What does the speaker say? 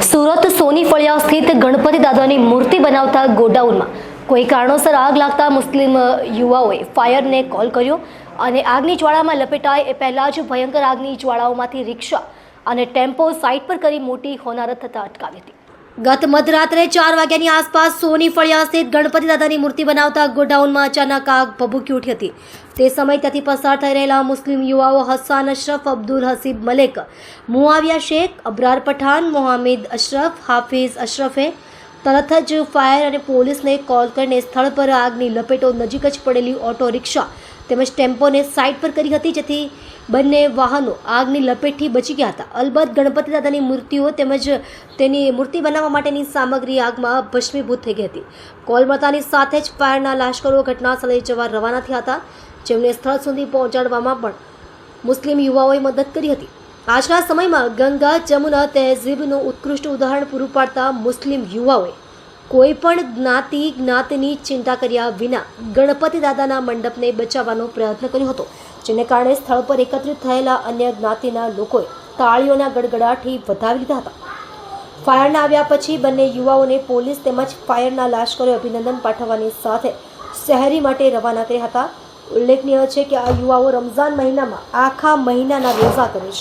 સુરત સોની ફળિયા સ્થિત ગણપતિ દાદાની મૂર્તિ બનાવતા ગોડાઉનમાં. કોઈ કારણોસર આગ લાગતા મુસ્લિમ યુવાઓએ ફાયરને કોલ કર્યો અને આગની જ્વાળામાં લપેટાય એ પહેલાં જ ભયંકર આગની જ્વાળાઓમાંથી રિક્ષા અને ટેમ્પો સાઇટ પર કરી મોટી હોનારત થતાં અટકાવી હતી. ગત મધરાત્રે ચાર વાગ્યાની આસપાસ સોની ફળિયા સ્થિત ગણપતિ દાદાની મૂર્તિ બનાવતા ગોડાઉનમાં અચાનક આગ ભભૂકી ઉઠી હતી. તે સમય ત્યાંથી પસાર થઈ રહેલા મુસ્લિમ યુવાઓ હસાન અશરફ, અબ્દુલ હસીબ મલેક, મુઆવિયા શેખ, અબરાર પઠાન મોહામિદ અશરફ, હાફિઝ અશરફે તરત જ ફાયર અને પોલીસને કોલ કરીને સ્થળ પર આગની લપેટો નજીક જ પડેલી ઓટો રિક્ષા તેમજ ટેમ્પોને સાઇડ પર કરી હતી, જેથી બંને વાહનો આગની લપેટથી બચી ગયા હતા. અલબત્ત ગણપતિ દાદાની મૂર્તિઓ તેમજ તેની મૂર્તિ બનાવવા માટેની સામગ્રી આગમાં ભસ્મીભૂત થઈ ગઈ હતી. કોલ મળતાની સાથે જ ફાયરના લાશ્કરો ઘટના સ્થળે જવા રવાના થયા હતા, જેમને સ્થળ સુધી પહોંચાડવામાં પણ મુસ્લિમ યુવાઓએ મદદ કરી હતી. આજના સમયમાં ગંગા, જમુના, તહેઝીબનું ઉત્કૃષ્ટ ઉદાહરણ પૂરું પાડતા મુસ્લિમ યુવાઓએ કોઈ પણ જ્ઞાતિ જ્ઞાતિની ચિંતા કર્યા વિના ગણપતિ દાદાના મંડપને બચાવવાનો પ્રયત્ન કર્યો હતો, જેને કારણે સ્થળ પર એકત્રિત થયેલા અન્ય જ્ઞાતિના લોકોએ તાળીઓના ગડગડાટથી વધાવી લીધા હતા. ફાયરના આવ્યા પછી બંને યુવાઓને પોલીસ તેમજ ફાયરના લાશ્કરોએ અભિનંદન પાઠવવાની સાથે શહેરી માટે રવાના કર્યા હતા. ઉલ્લેખનીય છે કે આ યુવાઓ રમઝાન મહિનામાં આખા મહિનાના રોઝા કરે છે.